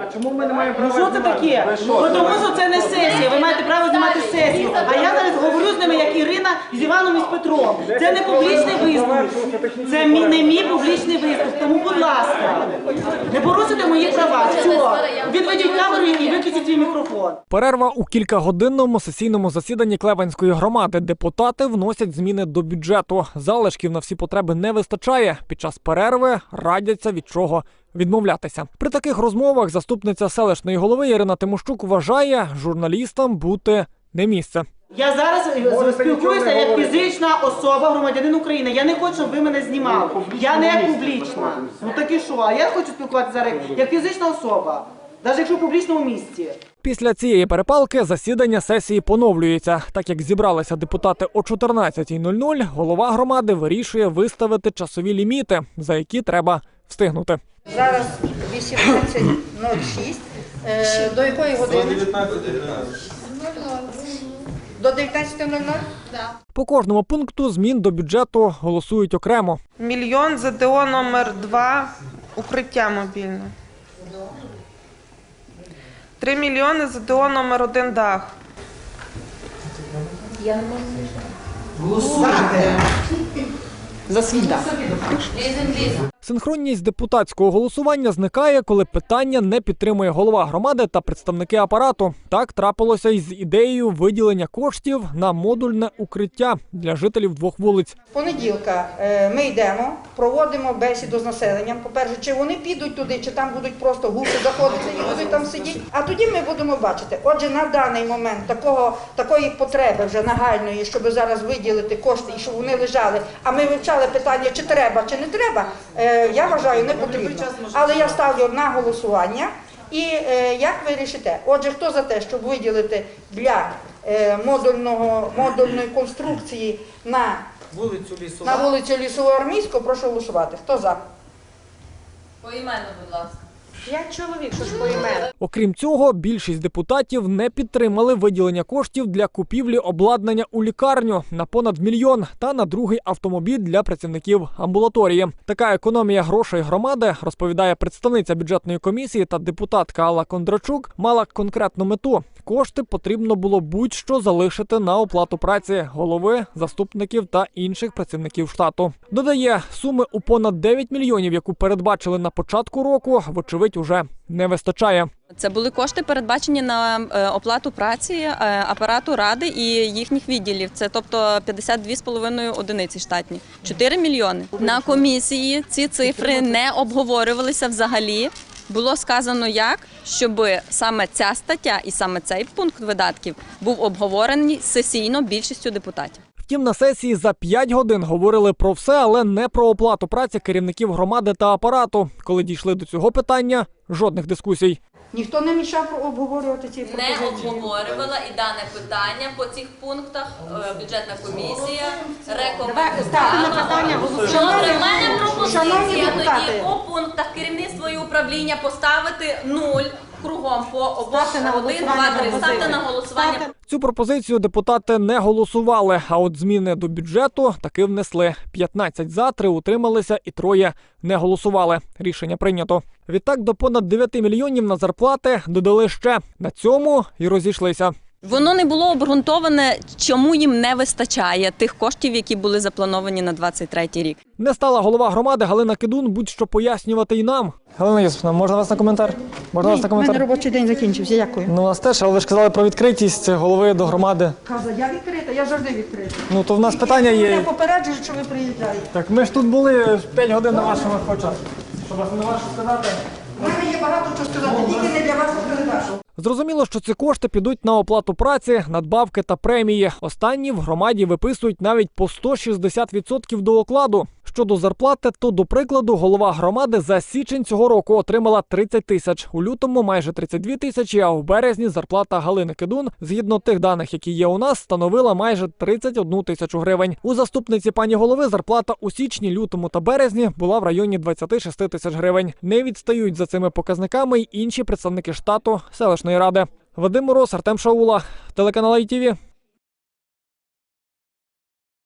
А чому ми не маємо Ну права що це таке? Бо тому що це не сесія. Ви маєте право знімати сесію. А я зараз говорю з ними, як Ірина з Іваном і з Петром. Це не публічний виступ. Це мій, не мій публічний виступ. Тому, будь ласка, не порушуйте мої права. Що? Відведіть камеру і виключіть свій мікрофон. Перерва у кількагодинному сесійному засіданні Клевенської громади. Депутати вносять зміни до бюджету. Залишків на всі потреби не вистачає. Під час перерви радяться від чого відмовлятися. При таких розмовах заступниця селищної голови Ірина Тимощук вважає журналістам бути не місце. Я зараз Можете спілкуюся як фізична особа, громадянин України. Я не хочу, щоб ви мене знімали. Я не публічна. Ну так і що? А я хочу спілкуватися зараз як фізична особа, навіть якщо в публічному місці. Після цієї перепалки засідання сесії поновлюється. Так як зібралися депутати о 14.00, голова громади вирішує виставити часові ліміти, за які треба встигнути. Зараз 18.06. Е, До якої години? До 19.00? По кожному пункту змін до бюджету голосують окремо. Мільйон ЗДО номер 2 укриття мобільне. 3 мільйони ЗДО номер 1 дах. Голосуйте. За свій дах. Синхронність депутатського голосування зникає, коли питання не підтримує голова громади та представники апарату. Так трапилося із ідеєю виділення коштів на модульне укриття для жителів двох вулиць. Понеділка е, ми йдемо, проводимо бесіду з населенням. По-перше, чи вони підуть туди, чи там будуть просто гуси заходити і будуть там сидіти. А тоді ми будемо бачити. Отже, на даний момент такого, такої потреби вже нагальної, щоб зараз виділити кошти і щоб вони лежали. А ми вивчали питання, чи треба, чи не треба. е, Я вважаю, не потрібно. Але я ставлю на голосування. І е, як ви рішите? Отже, хто за те, щоб виділити для модульного модульної конструкції на Вулицю лісу. на вулицю Лісово-Армійську, прошу голосувати. Хто за? Поіменно, будь ласка. П'ять чоловік, що ж поіменно. Окрім цього, більшість депутатів не підтримали виділення коштів для купівлі обладнання у лікарню на понад мільйон та на другий автомобіль для працівників амбулаторії. Така економія грошей громади, розповідає представниця бюджетної комісії та депутатка Алла Кондрачук, мала конкретну мету. Кошти потрібно було будь-що залишити на оплату праці голови, заступників та інших працівників штату. Додає, суми у понад 9 мільйонів, яку передбачили на початку року, вочевидь, уже не вистачає. Це були кошти передбачені на е, оплату праці е, апарату ради і їхніх відділів. Це тобто 52,5 одиниці штатні. 4 мільйони. На комісії ці цифри не обговорювалися взагалі. Було сказано як, щоб саме ця стаття і саме цей пункт видатків був обговорений сесійно більшістю депутатів. Втім, на сесії за 5 годин говорили про все, але не про оплату праці керівників громади та апарату. Коли дійшли до цього питання, жодних дискусій. Ніхто не мішав обговорювати ці Не обговорювала і дане питання по цих пунктах. е, Бюджетна комісія Давай ставте на рекомендувала. питання мене Шановні пропозиція депутати. тоді по пунктах керівництва і управління поставити нуль кругом по обох на один, два, три. Ставте на голосування. Цю пропозицію депутати не голосували. А от зміни до бюджету таки внесли. 15 за, 3 утрималися і троє не голосували. Рішення прийнято. Відтак до понад 9 мільйонів на зарплати додали ще. На цьому і розійшлися. Воно не було обґрунтоване, чому їм не вистачає тих коштів, які були заплановані на 23 рік. Не стала голова громади Галина Кидун будь-що пояснювати й нам. Галина Юсифовна, можна вас на коментар? Можна вас на У мене коментар? робочий день закінчився. Дякую. Ну, у нас теж, але ви ж казали про відкритість голови до громади. Каза, я відкрита, я завжди відкрита. Ну то в нас питання Я є. попереджую, що ви приїжджаєте. Так ми ж тут були 5 годин на вашому хоча. Щоб вас не ваше сказати. У мене є багато чого сказати, тільки не для вас передачу. Зрозуміло, що ці кошти підуть на оплату праці, надбавки та премії. Останні в громаді виписують навіть по 160% до окладу. Щодо зарплати, то до прикладу голова громади за січень цього року отримала 30 тисяч. У лютому майже 32 тисячі, а в березні зарплата Галини Кидун, згідно тих даних, які є у нас, становила майже 31 тисячу гривень. У заступниці пані голови зарплата у січні, лютому та березні була в районі 26 тисяч гривень. Не відстають за цими показниками й інші представники штату селищної ради. Вадим Мороз, Артем Шаула, телеканал ITV.